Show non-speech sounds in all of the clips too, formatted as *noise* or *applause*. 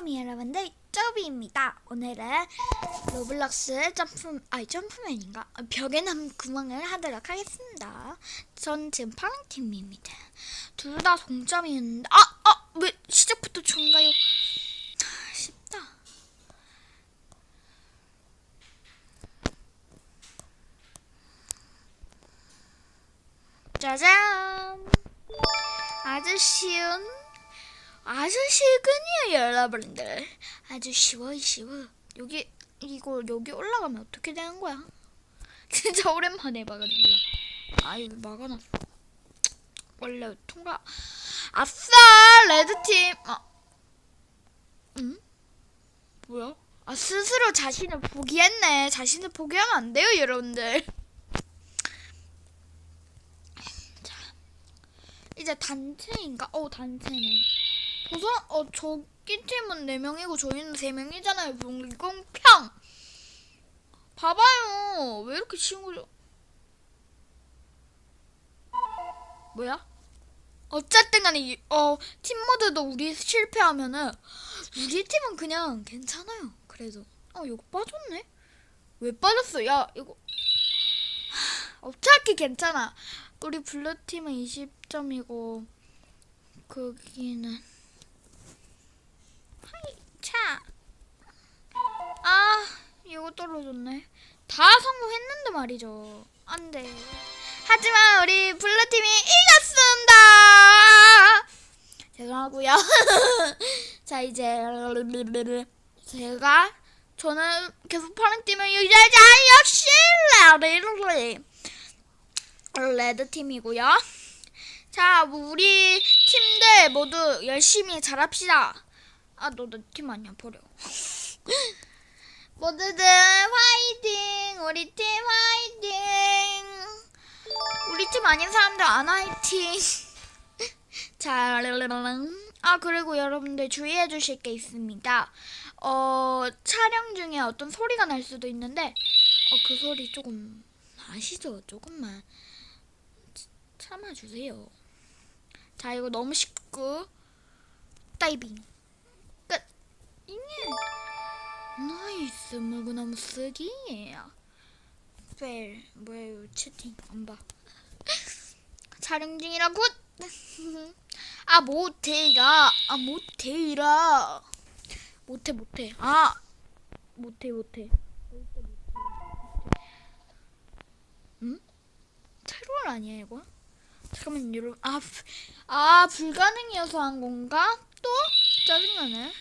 웰컴이 여러분들 쪼비입니다. 오늘은 로블록스 점프 아니 점프맨인가 아, 벽에 남 구멍을 하도록 하겠습니다. 전 지금 파란 팀입니다. 둘 다 동점이었는데 아아왜 시작부터 좋은가요? 하, 쉽다. 짜잔 아주 쉬운 아주 쉬군요 여러분들. 아주 쉬워 쉬워 여기 이거 여기 올라가면 어떻게 되는 거야? *laughs* 진짜 오랜만에 봐가지고. 몰라 아 여기 막아놨어. 원래 통과. 아싸! 레드팀! 아 응? 뭐야? 아 스스로 자신을 포기했네. 자신을 포기하면 안 돼요 여러분들. 자. 이제 단체인가? 어 단체네 보선 어 저기 팀은 4명이고 저희는 3명이잖아요. 불공평. 봐봐요. 왜 이렇게 쉬운 거죠? 뭐야? 어쨌든 간에 이- 어, 팀 모드도 우리 실패하면은 우리 팀은 그냥 괜찮아요. 그래도 어 이거 빠졌네. 왜 빠졌어? 야 이거 하, 어차피 괜찮아. 우리 블루 팀은 20점이고 거기는 차. 아, 이거 떨어졌네. 다 성공했는데 말이죠. 안 돼. 하지만 우리 블루팀이 이겼습니다. 죄송하고요. *laughs* 자, 이제 제가 저는 계속 파란 팀을 유지하자 역시 레드 레드 팀이고요. 자, 우리 팀들 모두 열심히 잘합시다. 아, 너 내 팀 아니야, 버려. *laughs* 모두들 화이팅! 우리 팀 화이팅! 우리 팀 아닌 사람들 안 화이팅! *laughs* 자, 아, 그리고 여러분들 주의해 주실 게 있습니다. 어, 촬영 중에 어떤 소리가 날 수도 있는데, 어, 그 소리 조금, 아시죠? 조금만 참아주세요. 자, 이거 너무 쉽고, 다이빙. 끝. 잉여. 나이스, 물구나무 쓰기. 펠, 뭐예요, 채팅, 안 봐. *laughs* 촬영 중이라 굿! *laughs* 아, 못해라. 아, 못해라. 못해, 못해. 아, 못해, 못해. 응? 트롤 아니야, 이거? 잠깐만, 여러분. 아, 부- 아, 불가능이어서 한 건가? 또? 짜증나네.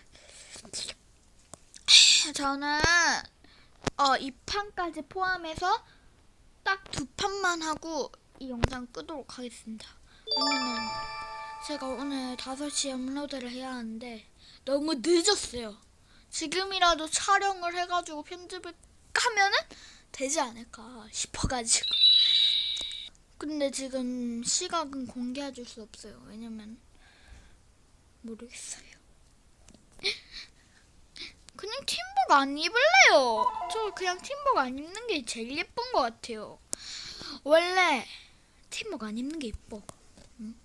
저는, 어, 이 판까지 포함해서 딱 두 판만 하고 이 영상 끄도록 하겠습니다. 왜냐면 제가 오늘 5시에 업로드를 해야 하는데 너무 늦었어요. 지금이라도 촬영을 해가지고 편집을 하면은 되지 않을까 싶어가지고. 근데 지금 시각은 공개해 줄 수 없어요. 왜냐면 모르겠어요. 그냥 팀복 안 입을래요. 저 그냥 팀복 안 입는 게 제일 예쁜 것 같아요. 원래 팀복 안 입는 게 예뻐. 응?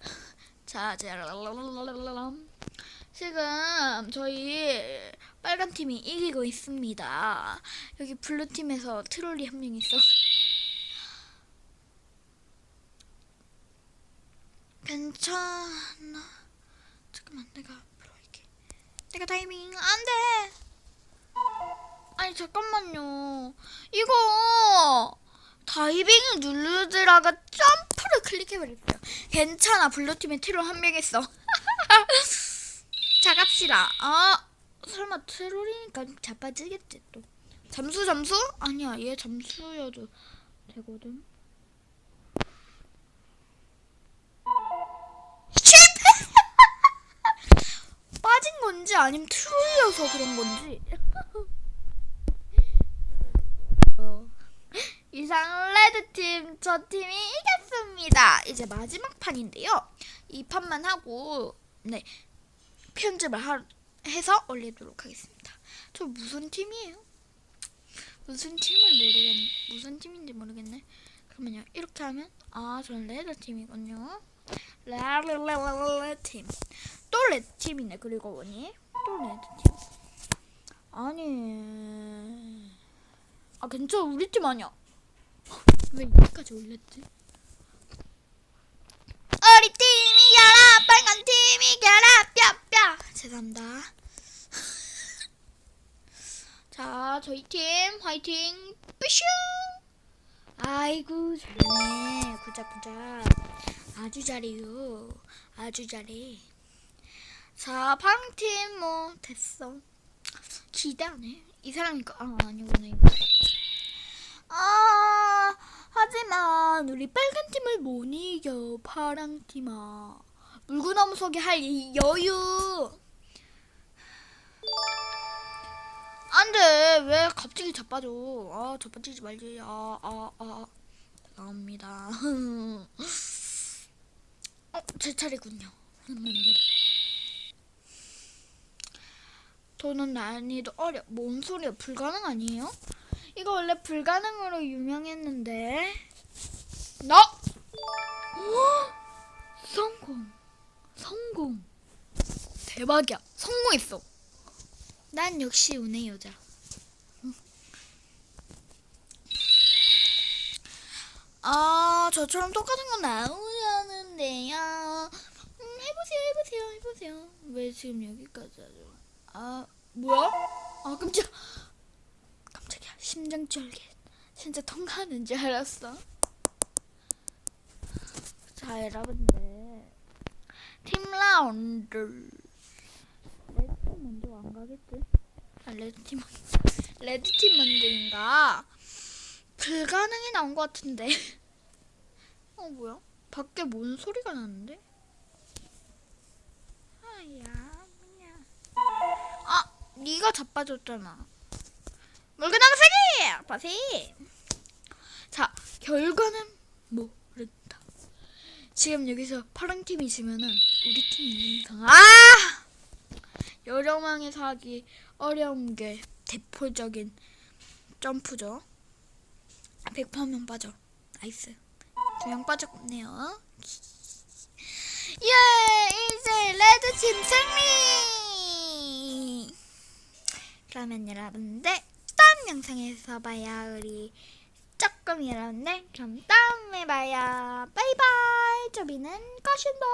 *laughs* 자, 자, 지금 저희 빨간 팀이 이기고 있습니다. 여기 블루 팀에서 트롤리 한명 있어. *laughs* 괜찮아. 잠깐만, 내가. 내가 타이밍 안 돼. 아니 잠깐만요. 이거 다이빙을 누르다가 점프를 클릭해버렸어요. 괜찮아. 블루팀에 트롤 한 명 있어. 자 갑시다. 아 설마 트롤이니까 자빠지겠지 또. 잠수 잠수? 아니야 얘 잠수여도 되거든. 실패! 빠진 건지 아니면 트롤이어서 그런 건지. 어. *laughs* 이상 레드팀 저 팀이 이겼습니다. 이제 마지막 판인데요. 이 판만 하고 네 편집을 하, 해서 올리도록 하겠습니다. 저 무슨 팀이에요? 무슨 팀을 모르겠 무슨 팀인지 모르겠네. 그러면요 이렇게 하면 아 저는 레드 팀이군요. 레드 팀. 또 레드 팀이네 그리고 보니 또 레드팀. 아니. 아 괜찮아 우리 팀 아니야. 왜 여기까지 올렸지? 우리 팀이 이겨라 빨간 팀이 이겨라 뼈뼈 죄송합니다. *laughs* 자 저희 팀 화이팅 뿌슝. 아이고 잘하네 구자구자 아주 잘해요 아주 잘해 자 파랑팀 뭐 됐어. 기대하네. 이 사람이니까. 아 아니구나 아 하지만 우리 빨간 팀을 못 이겨 파랑 팀아. 물구나무 서기 할 이- 여유. 안돼. 왜 갑자기 자빠져? 아 자빠지지 말지. 아아아. 죄송합니다. 어 제 차례군요 *laughs* 저는 난이도 어려 뭔 소리야 불가능 아니에요? 이거 원래 불가능으로 유명했는데 너 성공 성공 대박이야 성공했어 난 역시 운의 여자. 아, 저처럼 똑같은 건 나오려는데요. 음, 해보세요, 해보세요, 해보세요. 왜 지금 여기까지 하죠? 아, 뭐야? 아, 깜짝. 깜짝이야. 심장 쫄깃. 진짜 통과하는 줄 알았어. 자, 여러분들. 팀 라운드. 레드팀 먼저 안 가겠지? 아, 레드팀 레드팀 먼저인가? 불가능이 나온 것 같은데. *laughs* 어 뭐야? 밖에 뭔 소리가 나는데? 아야 뭐냐? 아 네가 자빠졌잖아. 세기 바세. 자 결과는 모른다. 지금 여기서 파란 팀이 지면은 우리 팀이 이기는 아! 명이서 하기 어려운 게 대표적인 점프죠. 100%한 빠져. 나이스. 두 명 빠졌네요. 예, 이제 레드팀 승리! 그러면 여러분들 다음 영상에서 봐요. 우리 조금 이런데 그럼 다음에 봐요. 바이바이. 저비는 가신다.